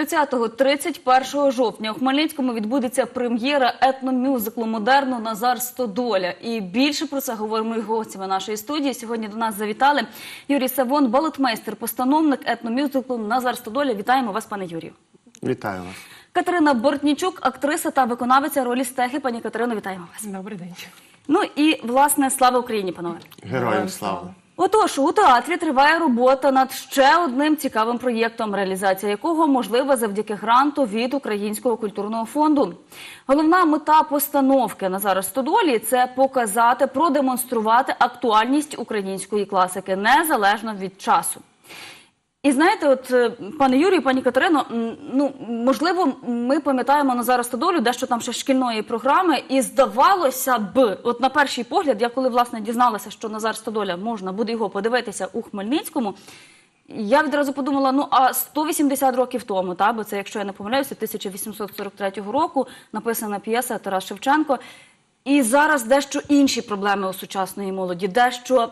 30-31 жовтня у Хмельницькому відбудеться прем'єра етномюзиклу модерну Назар Стодоля. І більше про це говоримо і гостями нашої студії. Сьогодні до нас завітали Юрій Савон, балетмейстер, постановник етномюзиклу Назар Стодоля. Вітаємо вас, пане Юрію. Вітаю вас. Катерина Бортнічук, актриса та виконавиця ролі Стехи. Пані Катерино, вітаємо вас. Добрий день. Ну і власне слава Україні, панове. Героям слава. Отож, у театрі триває робота над ще одним цікавим проєктом, реалізація якого можлива завдяки гранту від Українського культурного фонду. Головна мета постановки на зараз Стодолі це показати, продемонструвати актуальність української класики незалежно від часу. І знаєте, от е, пане Юрію, пані Катерино, ну можливо, ми пам'ятаємо на Назара Стодолю, дещо там ще шкільної програми, і здавалося б, от на перший погляд, я коли власне дізналася, що Назар Стодоля можна буде його подивитися у Хмельницькому. Я відразу подумала: ну а 180 років тому, та бо це, якщо я не помиляюся, 1843 року написана п'єса Тарас Шевченко. І зараз дещо інші проблеми у сучасної молоді, дещо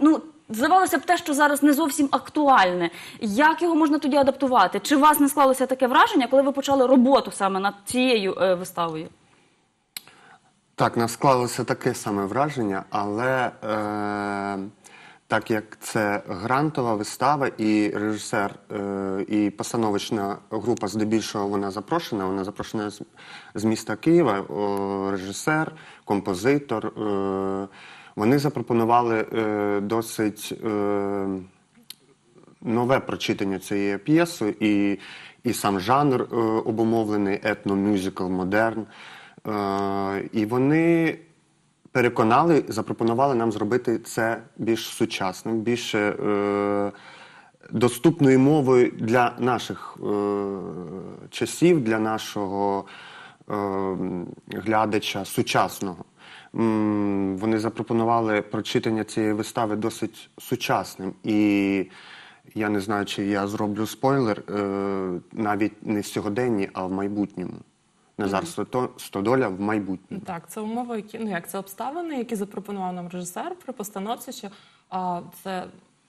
ну здавалося б, те, що зараз не зовсім актуальне. Як його можна тоді адаптувати? Чи у вас не склалося таке враження, коли ви почали роботу саме над цією е, виставою? Так, нас склалося таке саме враження, але е, так як це грантова вистава, і режисер, е, і постановочна група здебільшого вона запрошена. Вона запрошена з, з міста Києва, о, режисер, композитор. Е, вони запропонували е, досить. Е, нове прочитання цієї п'єси, і, і сам жанр е, обумовлений етномюзикл, модерн. Е, і вони переконали, запропонували нам зробити це більш сучасним, більш е, доступною мовою для наших е, часів, для нашого е, глядача сучасного. Вони запропонували прочитання цієї вистави досить сучасним. І я не знаю, чи я зроблю спойлер, е, навіть не в сьогоденні, а в майбутньому. Назар Сто- Стодоля в майбутньому. Так, це умови, які ну як це обставини, які запропонував нам режисер при постановці, що а, це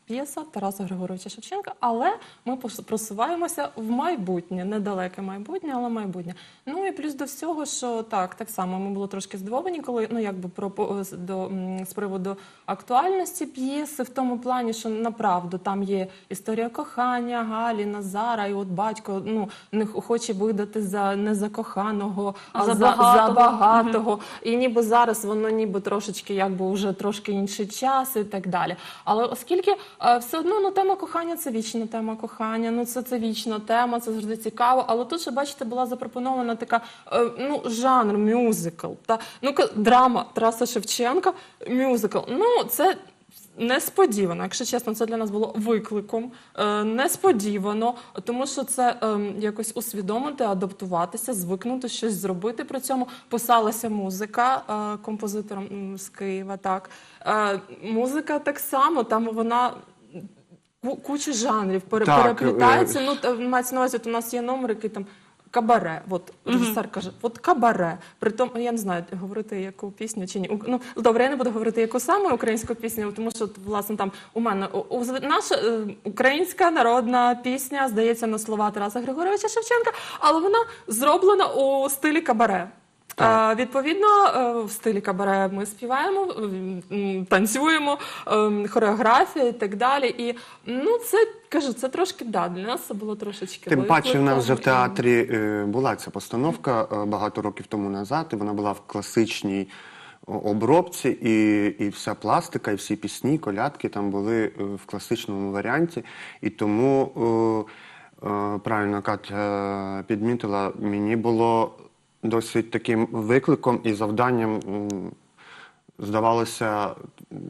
п'єса Тараса Григоровича Шевченка, але ми просуваємося в майбутнє, недалеке майбутнє, але майбутнє. Ну і плюс до всього, що так, так само ми були трошки здивовані, коли ну якби про з- до з приводу актуальності п'єси, в тому плані, що направду там є історія кохання Галі, Назара, і от батько ну не хоче видати за не за коханого, а За за, багатого. за багатого. І ніби зараз воно ніби трошечки, якби вже трошки інший час і так далі. Але оскільки е, все одно ну тема кохання це вічна тема кохання. Ну це це вічна тема, це завжди цікаво. Але тут ще бачите, була запропонована така е, ну жанр мюзикл. Та ну драма Тараса Шевченка, мюзикл. Ну це. Несподівано, якщо чесно, це для нас було викликом. Е, несподівано, тому що це е, якось усвідомити, адаптуватися, звикнути, щось зробити. При цьому писалася музика е, композитором з Києва. Так е, музика так само, там вона. ку- Куча жанрів Так, переплітається. е, Ну, мається на увазі, от у нас є номер, який там кабаре. От режисер каже, от кабаре. Притом, я не знаю, говорити яку пісню чи ні. У- Ну добре, я не буду говорити яку саме українську пісню, тому що власне там у мене у- у- наша е, українська народна пісня здається на слова Тараса Григоровича Шевченка, але вона зроблена у стилі кабаре. Е, відповідно, е, в стилі кабаре ми співаємо, танцюємо, ем, хореографія і так далі. І ну, це кажу, це трошки да, для нас це було трошечки. Тим паче, в нас вже в театрі е, була ця постановка е, багато років тому назад. і Вона була в класичній обробці, і, і вся пластика, і всі пісні, колядки там були в класичному варіанті. І тому е, е, правильно Катя підмітила, мені було досить таким викликом і завданням. здавалося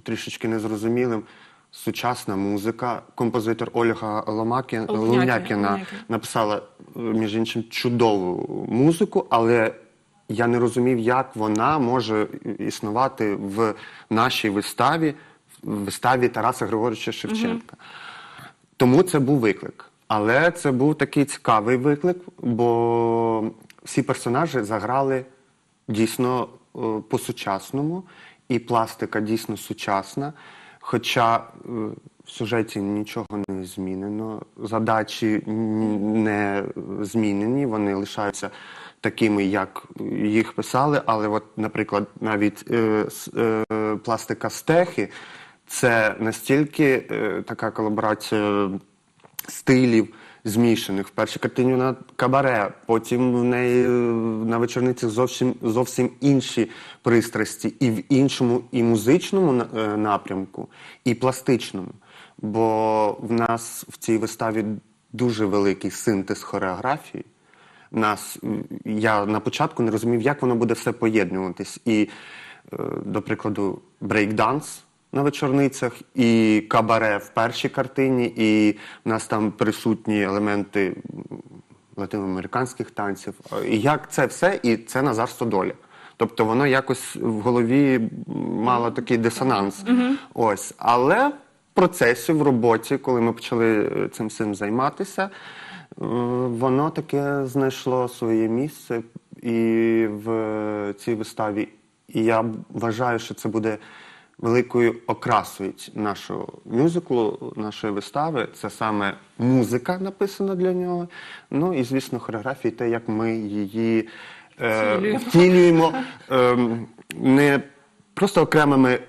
трішечки незрозумілим. Сучасна музика. Композитор Ольга Ломакін, Лунякіна, написала, між іншим, чудову музику, але я не розумів, як вона може існувати в нашій виставі, в виставі Тараса Григоровича Шевченка. Тому це був виклик. Але це був такий цікавий виклик, бо всі персонажі заграли дійсно е, по-сучасному, і пластика дійсно сучасна. Хоча е, В сюжеті нічого не змінено, задачі не змінені, вони лишаються такими, як їх писали. Але, от, наприклад, навіть е, е, пластика стехи це настільки е, така колаборація стилів змішаних. В першій картині вона кабаре, потім в неї е, на вечорниці зовсім зовсім інші пристрасті, і в іншому, і музичному е, напрямку, і пластичному. Бо в нас в цій виставі дуже великий синтез хореографії. Нас я на початку не розумів, як воно буде все поєднуватись. І, е, до прикладу, брейкданс на вечорницях, і кабаре в першій картині, і в нас там присутні елементи латиноамериканських танців. Е, І як це все, і це Назар Стодоля. Тобто воно якось в голові мало такий дисонанс. Ось. Але в процесі, в роботі, коли ми почали е, цим всім займатися, е, воно таке знайшло своє місце і в цій виставі. І я вважаю, що це буде великою окрасою нашого мюзиклу, нашої вистави. Це саме музика написана для нього. Ну і, звісно, хореографія, те, як ми її е, Втілюємо. ем, не просто окремими.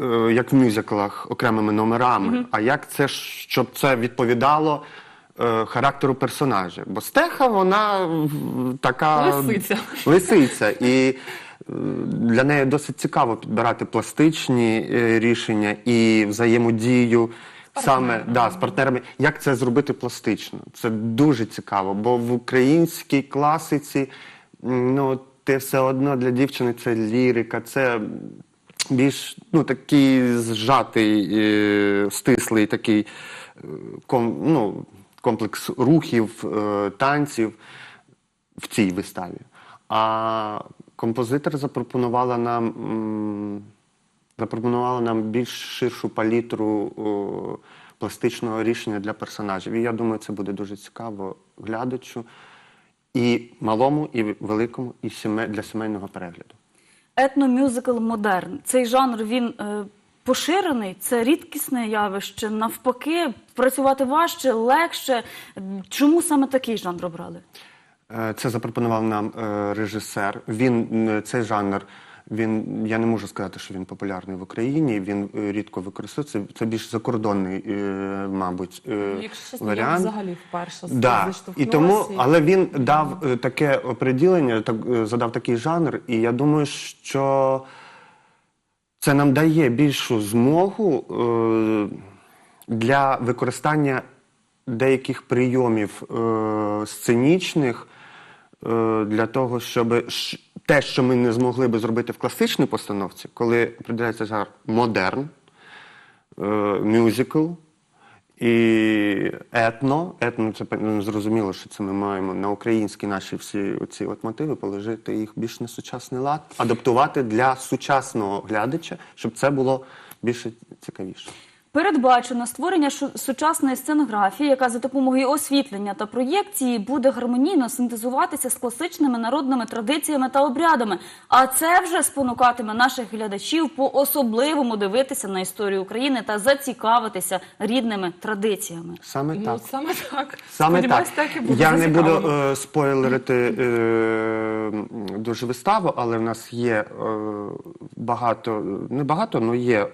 е, Як в мюзиклах окремими номерами, а як це щоб це відповідало е, характеру персонажа. Бо стеха, вона така Лисиця. лисиця. І е, для неї досить цікаво підбирати пластичні е, рішення і взаємодію саме да, з партнерами. Як це зробити пластично? Це дуже цікаво, бо в українській класиці ну, ти все одно для дівчини це лірика, це більш ну, такий зжатий, е, стислий такий е, ком, ну, комплекс рухів, танців в цій виставі. А композитор запропонувала нам, запропонувала нам більш ширшу палітру пластичного рішення для персонажів. І я думаю, це буде дуже цікаво глядачу і малому, і великому, і для сімейного перегляду. Етномюзикл модерн. Цей жанр він е, поширений, це рідкісне явище. Навпаки, працювати важче, легше. Чому саме такий жанр обрали? Е, Це запропонував нам е, режисер. Він цей жанр. Він я не можу сказати, що він популярний в Україні. Він е, рідко використовується. Це, більш закордонний, мабуть, е, Якщо чесно, я варіант. взагалі вперше Да. І тому, але він дав таке оприділення, так задав такий жанр, і я думаю, що це нам дає більшу змогу для використання деяких прийомів сценічних для того, щоб те, що ми не змогли би зробити в класичній постановці, коли приділяється жанр модерн, е, мюзикл і етно. Етно це зрозуміло, що це ми маємо на українські наші всі ці от мотиви положити їх більш на сучасний лад, адаптувати для сучасного глядача, щоб це було більше цікавіше. Передбачено створення шу- сучасної сценографії, яка за допомогою освітлення та проєкції буде гармонійно синтезуватися з класичними народними традиціями та обрядами. А це вже спонукатиме наших глядачів по-особливому дивитися на історію України та зацікавитися рідними традиціями. Саме Ну, так. саме так. Саме Сподіваюсь, так. так і буде. Я не буду е, спойлерити е, дуже виставу, але в нас є е, багато, не багато, але є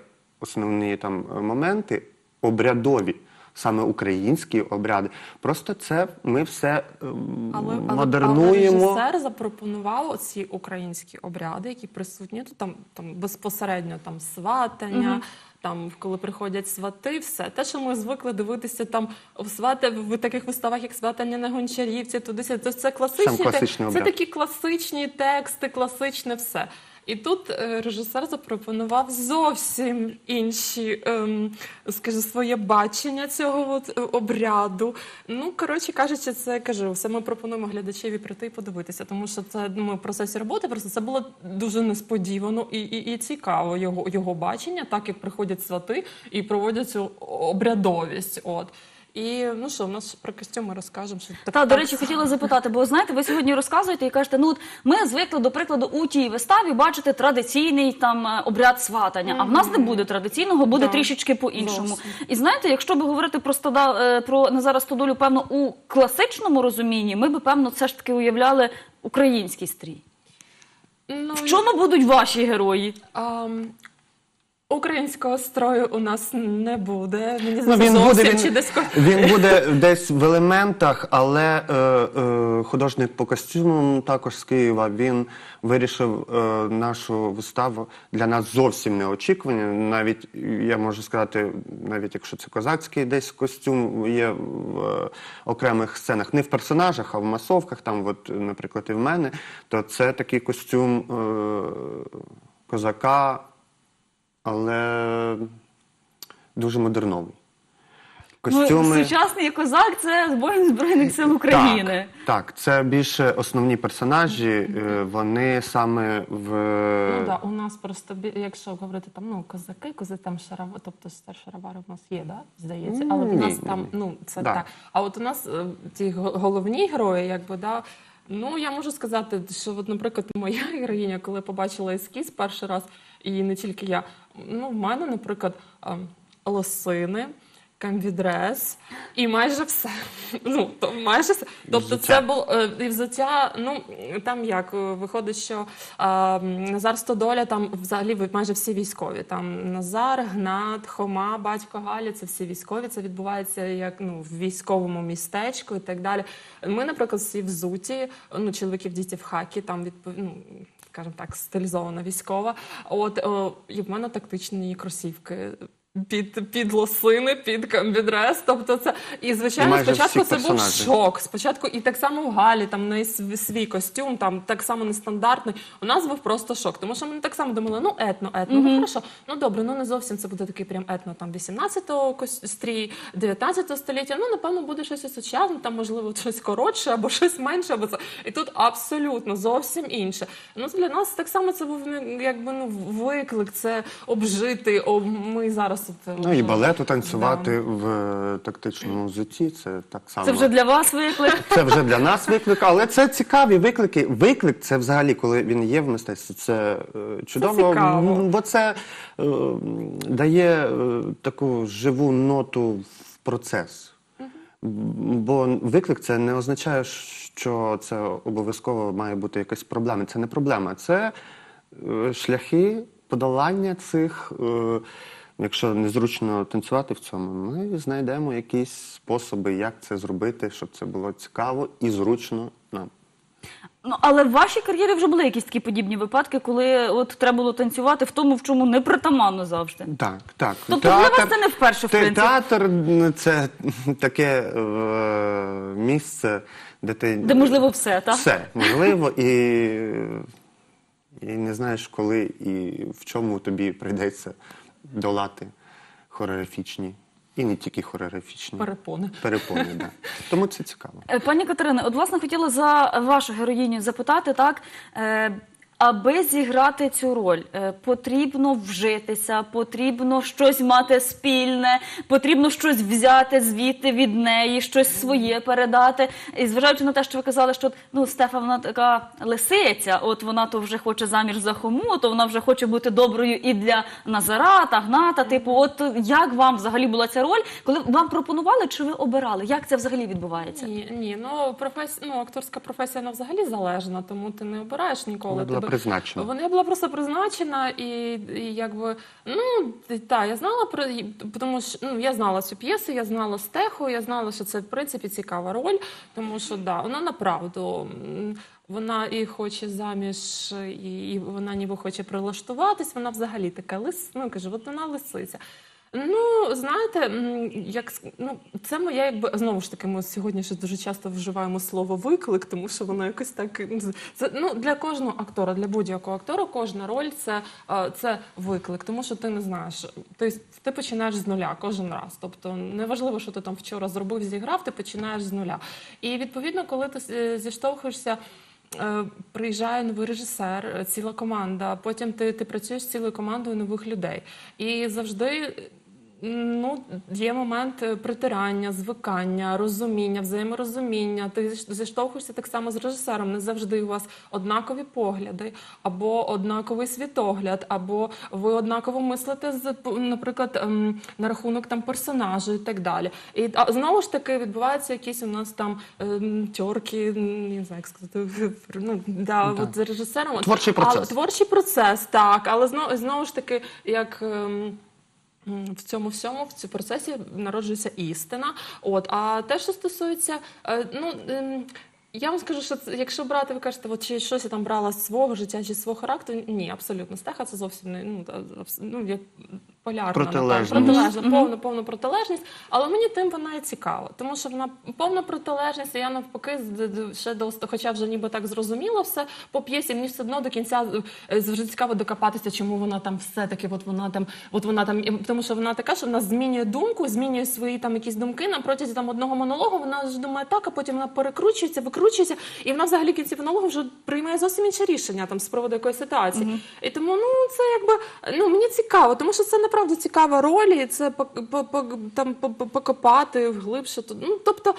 основні там е, моменти обрядові, саме українські обряди. Просто це ми все ем, Але, модернуємо. але режисер запропонував оці українські обряди, які присутні тут, там, там безпосередньо там сватання. Там, коли приходять свати, все те, що ми звикли дивитися там в свати в таких виставах, як сватання на гончарівці, туди. Це, це класичні, Сам це такі класичні тексти, класичне все. І тут е, режисер запропонував зовсім інші, ем, своє бачення цього е, обряду. Ну, коротше кажучи, це кажу, все ми пропонуємо глядачеві прийти і подивитися, тому що це ну, процесі роботи. Просто це було дуже несподівано і, і, і цікаво його, його бачення, так як приходять свати і проводять цю обрядовість. От. І ну що, в нас про костюми розкажемо. Що так- Та, до речі, хотіла запитати, бо знаєте, ви сьогодні розказуєте і кажете, ну от ми звикли, до прикладу, у тій виставі бачити традиційний там е, обряд сватання, а в нас не буде традиційного, буде Да. трішечки по-іншому. Зовсім. І знаєте, якщо би говорити про стада е, про Назара Стодолю, певно, у класичному розумінні, ми би певно все ж таки уявляли український стрій. Ну, В чому будуть ваші герої? Ам, Українського строю у нас не буде. Мені Ну, він буде, він, чи десь він буде десь в елементах, але е, е, художник по костюмам також з Києва. Він вирішив е, нашу виставу для нас зовсім неочікувані. Навіть я можу сказати, навіть якщо це козацький десь костюм є в е, окремих сценах, не в персонажах, а в масовках, там, от, наприклад, і в мене, то це такий костюм е, козака, але дуже модерновий. Ну, сучасний козак це збройних збройних сил України. Так, так, це більше основні персонажі, е, вони саме в. Ну да, у нас просто якщо говорити там ну козаки, кози там шарави, тобто шаровари в нас є, да? здається, але в нас там ну це Да. так. А от у нас е, ті головні герої, якби да. Ну я можу сказати, що от, наприклад, моя героїня, коли побачила ескіз перший раз, і не тільки я, ну в мене, наприклад, ем, лосини. Камбідрес і майже все. Ну то майже все. Тобто, це було е, і взуття. Ну там як е, виходить, що а, Назар Стодоля там взагалі майже всі військові. Там Назар, Гнат, Хома, батько Галі, це всі військові. Це відбувається як ну в військовому містечку і так далі. Ми, наприклад, всі взуті, ну чоловіків діти в хакі, там відпов... ну, скажімо так, стилізована військова. От о, і в мене тактичні кросівки. Під, під лосини, під комбідрес, тобто це і звичайно майже спочатку це був шок. Спочатку і так само в Галі, там в неї свій костюм, там так само нестандартний. У нас був просто шок, тому що ми так само думали, ну етно, етно, ну хорошо, ну добре, ну не зовсім це буде такий прям етно там 18-го кос- стрій, 19 століття. Ну напевно буде щось сучасне, там можливо щось коротше або щось менше, або це і тут абсолютно зовсім інше. Ну для нас так само це був якби ну виклик, це обжити. О, ми зараз от, Ну і балету танцювати в е, тактичному взутті, це так само. Це вже для вас виклик. Це вже для нас виклик, але це цікаві виклики. Виклик це взагалі, коли він є в мистецтві, це е, чудово, цікаво. м, бо це е, дає е, таку живу ноту в процес. Бо виклик це не означає, що це обов'язково має бути якась проблема. Це не проблема, це е, шляхи подолання цих. е, Якщо незручно танцювати в цьому, ми знайдемо якісь способи, як це зробити, щоб це було цікаво і зручно нам. Ну, але в вашій кар'єрі вже були якісь такі подібні випадки, коли от треба було танцювати в тому, в чому не притаманно завжди. Так, так. Тобто для вас це не вперше, в те- принципі? Театр це таке е, місце, де ти Де можливо все, так? все можливо, і, і не знаєш, коли і в чому тобі прийдеться долати хореографічні, і не тільки хореографічні перепони. перепони. Да. Тому це цікаво. Е, Пані Катерине, от власне хотіла за вашу героїню запитати, так. Аби зіграти цю роль, е, потрібно вжитися, потрібно щось мати спільне, потрібно щось взяти звідти від неї, щось своє передати. І зважаючи на те, що ви казали, що ну Стефа вона така лисиця, от вона то вже хоче заміж за хому, то вона вже хоче бути доброю і для Назарата, Гната. Типу, от як вам взагалі була ця роль, коли вам пропонували, чи ви обирали? Як це взагалі відбувається? Ні, ні, ну професі... ну, акторська професія вона взагалі залежна, тому ти не обираєш ніколи. Тебе- призначена. Вона була просто призначена, і, і якби ну так, я знала про тому, що ну я знала цю п'єсу, я знала стеху, я знала, що це в принципі цікава роль, тому що да, вона направду. Вона і хоче заміж, і, і вона ніби хоче прилаштуватись. Вона взагалі така лис. Ну кажу, от вона лисиця. Ну, знаєте, як ну, це моя, якби знову ж таки, ми сьогодні ще дуже часто вживаємо слово виклик, тому що воно якось так це ну для кожного актора, для будь-якого актора, кожна роль це, це виклик, тому що ти не знаєш. Ти, ти починаєш з нуля кожен раз. Тобто неважливо, що ти там вчора зробив, зіграв, ти починаєш з нуля. І відповідно, коли ти е, зіштовхуєшся. Е, Приїжджає новий режисер, ціла команда. Потім ти, ти працюєш з цілою командою нових людей. І завжди Ну, є момент е, притирання, звикання, розуміння, взаєморозуміння. Ти зіштовхуєшся так само з режисером. Не завжди у вас однакові погляди, або однаковий світогляд, або ви однаково мислите з наприклад, ем, на рахунок там персонажу і так далі. І а, знову ж таки відбуваються якісь у нас там ем, тьорки, не знаю, як сказати, ну да, от з режисером. Творчий А, процес. творчий процес, так, але знову, знову ж таки, як. В цьому всьому в цьому процесі народжується істина. От а те, що стосується, е, ну ем, я вам скажу, що якщо брати, ви кажете, от чи щось я там брала з свого життя чи з свого характеру, ні, абсолютно. Стеха це зовсім не ну, ну як полярна Протилежність. напевно, протилежна, повна, повна протилежність. Але мені тим вона і цікава, тому що вона повна протилежність. І я навпаки ще до хоча вже ніби так зрозуміла все по п'єсі. Мені все одно до кінця е, завжди цікаво докопатися, чому вона там все таки, от вона там, от вона там, тому що вона така, що вона змінює думку, змінює свої там якісь думки на протязі там одного монологу. Вона ж думає так, а потім вона перекручується, викручується, і вона взагалі в кінці монологу вже приймає зовсім інше рішення там з приводу якоїсь ситуації. І тому ну це якби ну мені цікаво, тому що це направду цікава роль, і це там по- по- покопати глибше. Ну тобто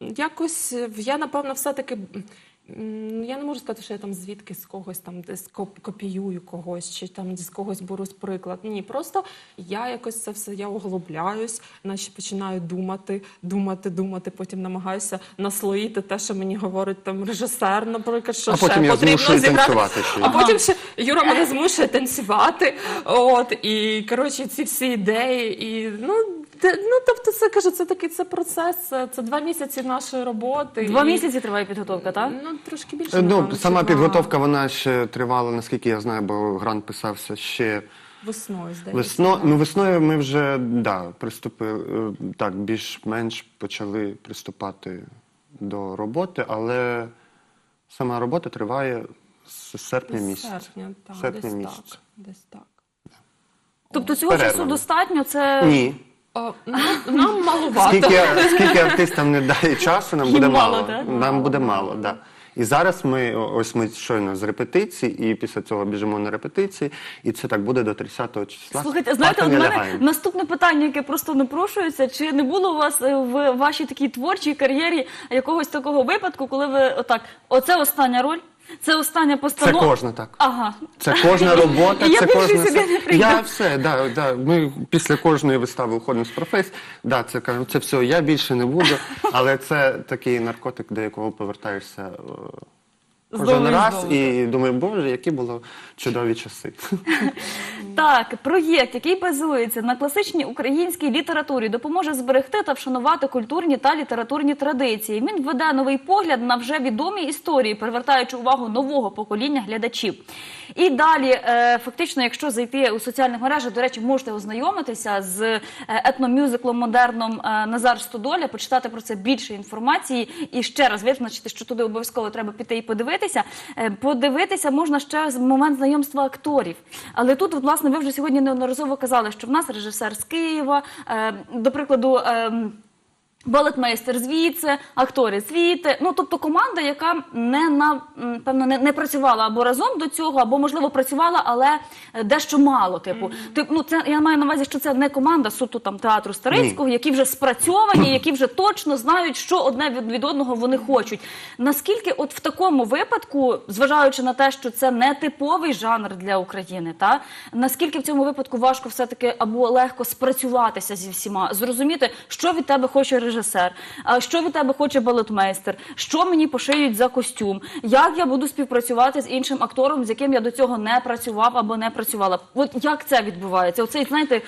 якось я напевно все-таки. м, Я не можу сказати, що я там звідки з когось там десь копіюю когось, чи там з когось беру приклад. Ні, просто я якось це все я углубляюсь, наче починаю думати, думати, думати. Потім намагаюся наслоїти те, що мені говорить там режисер, наприклад, що А ще потім я потрібно зіграти. танцювати ще. А потім ще Юра мене змушує танцювати. От і коротше, ці всі ідеї, і ну. Те- Ну, тобто, це кажу, це такий це процес, це, це два місяці нашої роботи. Два і- місяці триває підготовка, так? Ну, трошки більше. Е, Ну, напевно, сама чи підготовка вона ще тривала, наскільки я знаю, бо грант писався ще весною, здається. весно. Ну, весною ми вже да, приступили е, так, більш-менш почали приступати до роботи, але сама робота триває з серпня Десь місяця. серпня, так, Серпня десь місяця. так. Десь так. Тобто цього Перерва. часу достатньо, це Ні. О, нам, нам маловато. Скільки, скільки артистам не дає часу, нам Їм буде мало, мало. так? Нам буде мало, да. І зараз ми ось ми щойно з репетиції, і після цього біжимо на репетиції, і це так буде до 30 числа. Слухайте, знаєте, Спати от не мене лягаємо. наступне питання, яке просто напрошується. Чи не було у вас е, в вашій такій творчій кар'єрі якогось такого випадку, коли ви отак, оце остання роль, це остання Це кожна так. Ага. Це кожна робота, я це більше кожна собі не прийду. Я все, да, да. Ми після кожної вистави виходимо з професії. Да, це кажемо, це все, я більше не буду. Але це такий наркотик, до якого повертаєшся е, кожен раз і думаю, боже, які були чудові часи. Так, проєкт, який базується на класичній українській літературі, допоможе зберегти та вшанувати культурні та літературні традиції. Він введе новий погляд на вже відомі історії, привертаючи увагу нового покоління глядачів. І далі, е, фактично, якщо зайти у соціальних мережах, до речі, можете ознайомитися з е, етномюзиклом модерном е, Назар Стодоля, почитати про це більше інформації і ще раз визначити, що туди обов'язково треба піти і подивитися. Е, Подивитися можна ще з момент знайомства акторів. Але тут, власне, ви вже сьогодні неодноразово казали, що в нас режисер з Києва, е, до прикладу. Балетмейстер звідси, актори звідти. Ну тобто команда, яка не на м, певно не, не працювала або разом до цього, або можливо працювала, але е, дещо мало. Типу, Тип, ну це я маю на увазі, що це не команда суто там театру Старицького, які вже спрацьовані, які вже точно знають, що одне від, від одного вони хочуть. Наскільки, от в такому випадку, зважаючи на те, що це не типовий жанр для України, та наскільки в цьому випадку важко все таки або легко спрацюватися зі всіма, зрозуміти, що від тебе хоче режисер, а що від тебе хоче балетмейстер, що мені пошиють за костюм, як я буду співпрацювати з іншим актором, з яким я до цього не працював або не працювала. От як це відбувається? Оцей знаєте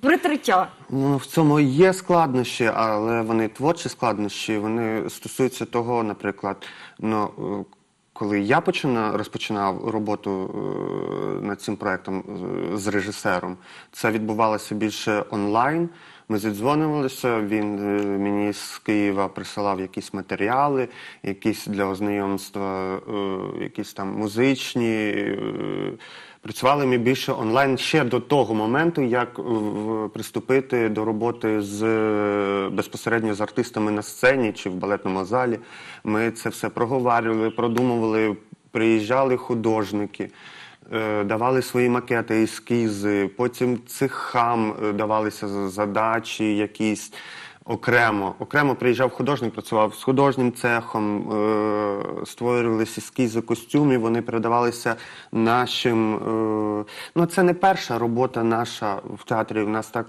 притриття. Ну, в цьому є складнощі, але вони творчі складнощі. Вони стосуються того, наприклад, ну. е, Коли я почина, розпочинав роботу е, над цим проектом е, з режисером, це відбувалося більше онлайн. Ми зідзвонювалися, він е, мені з Києва присилав якісь матеріали, якісь для ознайомства, е, якісь там музичні. е, Працювали ми більше онлайн ще до того моменту, як приступити до роботи з безпосередньо з артистами на сцені чи в балетному залі. Ми це все проговарювали, продумували, приїжджали художники. Е, давали свої макети, ескізи, потім цехам е, давалися задачі якісь. Окремо, окремо приїжджав художник, працював з художнім цехом, е, створювалися ескізи костюмів, вони передавалися нашим. Е, ну, це не перша робота наша в театрі. У нас так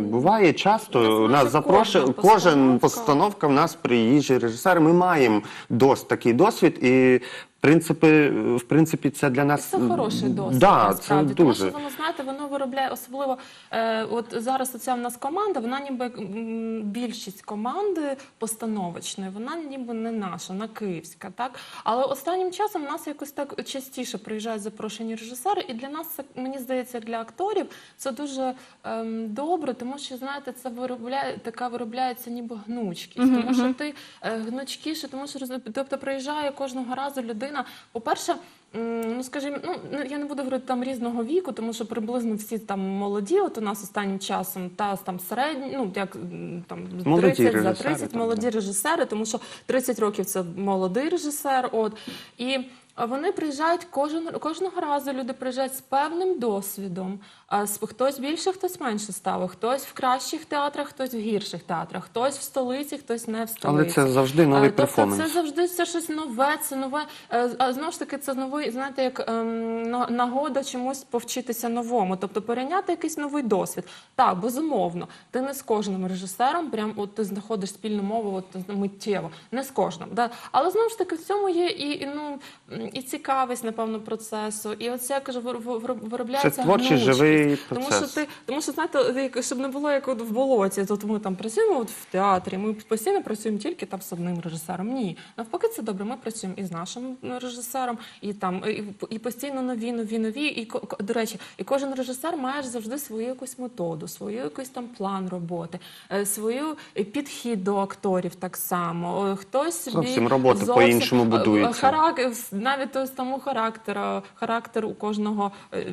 буває часто. У нас запрошує кожна кожен постановка. в нас приїжджі режисери. Ми маємо дос такий досвід, і в принципі, в принципі, це для нас Це хороший досвід, Да, насправді. це Тому дуже. що воно знаєте, воно виробляє особливо. Е, от зараз оця в нас команда, вона ніби більшість команди постановочної, вона ніби не наша, вона київська, так. Але останнім часом у нас якось так частіше приїжджають запрошені режисери, і для нас це мені здається, для акторів це дуже ем, добре, тому що знаєте, це виробляє така виробляється ніби гнучкість, тому що ти е, гнучкіше, тому що роз- тобто приїжджає кожного разу людина. По-перше, ну скажімо, ну ну, я не буду говорити там різного віку, тому що приблизно всі там молоді. От у нас останнім часом та там середні, ну як там з Молоді 30 за 30 там, молоді режисери, тому що 30 років це молодий режисер. От і вони приїжджають кожен кожного разу. Люди приїжджають з певним досвідом. Хтось більше, хтось менше ставив, хтось в кращих театрах, хтось в гірших театрах, хтось в столиці, хтось не в столиці. Але це завжди новий Тобто перформанс. це завжди це щось нове, це нове. е, А знову ж таки, це новий, знаєте, як ем, нагода чомусь повчитися новому, тобто перейняти якийсь новий досвід. Так, безумовно, ти не з кожним режисером, прям от ти знаходиш спільну мову от, миттєво, не з кожним. Да? Але знову ж таки, в цьому є і, і, ну, і цікавість, напевно, процесу. І оце я кажу, вир- вир- виробляється Це творчий, гнучкість. Живий Тому що ти, тому що знаєте, щоб не було як от в болоті. Тут ми там працюємо от в театрі. Ми постійно працюємо тільки там з одним режисером. Ні, навпаки, це добре. Ми працюємо і з нашим режисером, і там і, і постійно нові, нові, нові. І до речі, і кожен режисер має завжди свою якусь методу, свою якийсь там план роботи, е, свою е, підхід до акторів так само. Хтось собі Зовсім робота зовсім, по-іншому е, е, будується. Характер, навіть того самого характера, характер у кожного е,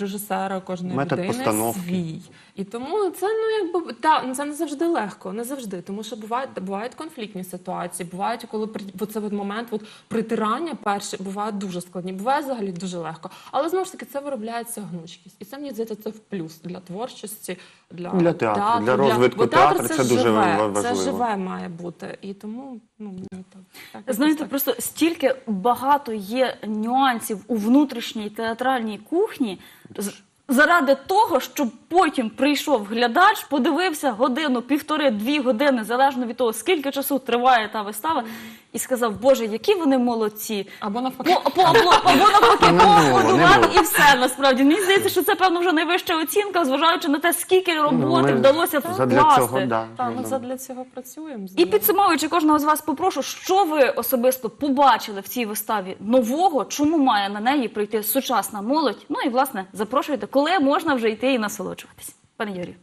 режисера, кожної Метод людини постановки. свій. І тому це ну якби та це не завжди легко, не завжди, тому що бувають бувають конфліктні ситуації, бувають, коли при бо це от момент от притирання перше бувають дуже складні, буває взагалі дуже легко. Але знову ж таки це виробляється гнучкість, і це мені здається це в плюс для творчості, для, Для театру, для розвитку театр театру це, це дуже живе, важливо. Це живе має бути, і тому ну мені так, так Знаєте, так. просто стільки багато є нюансів у внутрішній театральній кухні. з- Заради того, щоб потім прийшов глядач, подивився годину, півтори, дві години, залежно від того, скільки часу триває та вистава, і сказав, Боже, які вони молодці. або навпаки. По, по, або навпаки, Не було, поаплодувати було. і все насправді. Мені здається, що це певно вже найвища оцінка, зважаючи на те, скільки роботи ми вдалося задля вкласти. цього, да. Та, Ну, ми задля цього працюємо. І підсумовуючи кожного з вас, попрошу, що ви особисто побачили в цій виставі нового, чому має на неї прийти сучасна молодь? Ну і власне запрошуйте, коли можна вже йти і насолоджуватись. Пане Юрію.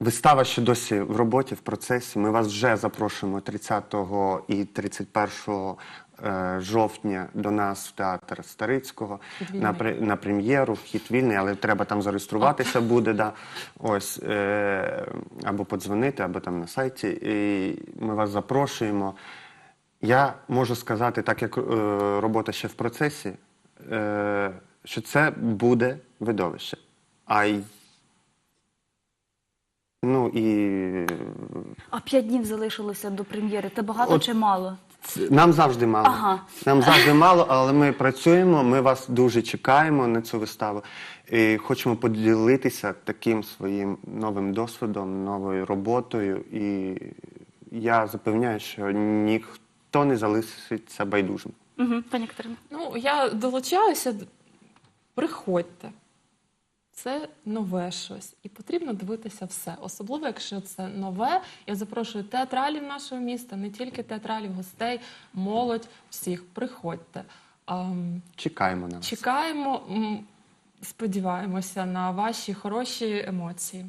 Вистава ще досі в роботі, в процесі. Ми вас вже запрошуємо 30 і 31 е, жовтня до нас в театр Старицького на, на прем'єру. Вхід вільний, але треба там зареєструватися буде. Да. Ось, е, або подзвонити, або там на сайті. І ми вас запрошуємо. Я можу сказати, так як е, робота ще в процесі, е, що це буде видовище. А й Ну і А п'ять днів залишилося до прем'єри. Це багато От- чи мало? нам завжди мало. Ага. Нам завжди мало, але ми працюємо. Ми вас дуже чекаємо на цю виставу. І хочемо поділитися таким своїм новим досвідом, новою роботою. І я запевняю, що ніхто не залишиться байдужим. Угу, пані Катерина. Ну, я долучаюся. Приходьте. Це нове щось, і потрібно дивитися все. Особливо, якщо це нове. Я запрошую театралів нашого міста, не тільки театралів, гостей, молодь, всіх. Приходьте. Чекаємо на вас. Чекаємо, сподіваємося на ваші хороші емоції.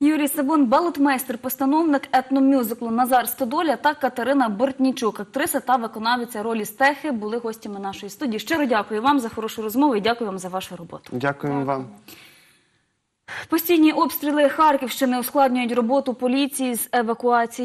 Юрій Сабун, балетмейстер, постановник етномюзиклу Назар Стодоля та Катерина Бортнічук, актриса та виконавиця ролі Стехи, були гостями нашої студії. Щиро дякую вам за хорошу розмову і дякую вам за вашу роботу. Дякуємо вам. Постійні обстріли Харківщини ускладнюють роботу поліції з евакуації.